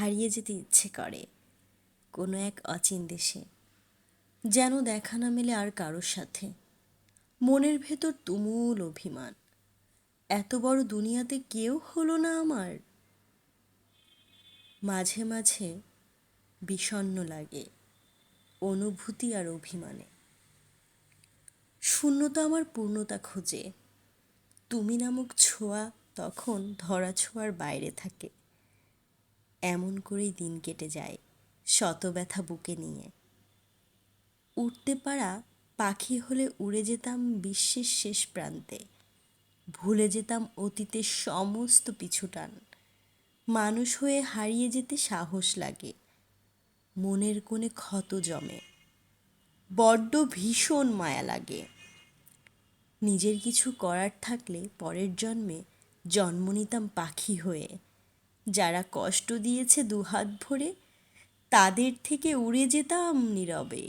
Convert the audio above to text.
হারিয়ে যেতে ইচ্ছে করে কোনো এক অচিন দেশে। যেন দেখা না মেলে আর কারোর সাথে। মনের ভেতর তুমুল অভিমান। এত বড় দুনিয়াতে কেউ হলো না আমার। মাঝে মাঝে বিষণ্ণ লাগে অনুভূতি আর অভিমানে। শূন্যতা আমার পূর্ণতা খোঁজে। তুমি নামক ছোঁয়া তখন ধরা ছোঁয়ার বাইরে থাকে। এমন করেই দিন কেটে যায় শত ব্যথা বুকে নিয়ে। উঠতে পারা পাখি হলে উড়ে যেতাম বিশ্বের শেষ প্রান্তে। ভুলে যেতাম অতীতের সমস্ত পিছুটান মানুষ হয়ে হারিয়ে যেতে সাহস লাগে। মনের কোণে ক্ষত জমে। বড্ড ভীষণ মায়া লাগে। নিজের কিছু করার থাকলে পরের জন্মে জন্ম নিতাম পাখি হয়ে। যারা কষ্ট দিয়েছে দুহাত ভরে তাদের থেকে উড়ে যেতাম নীরবে।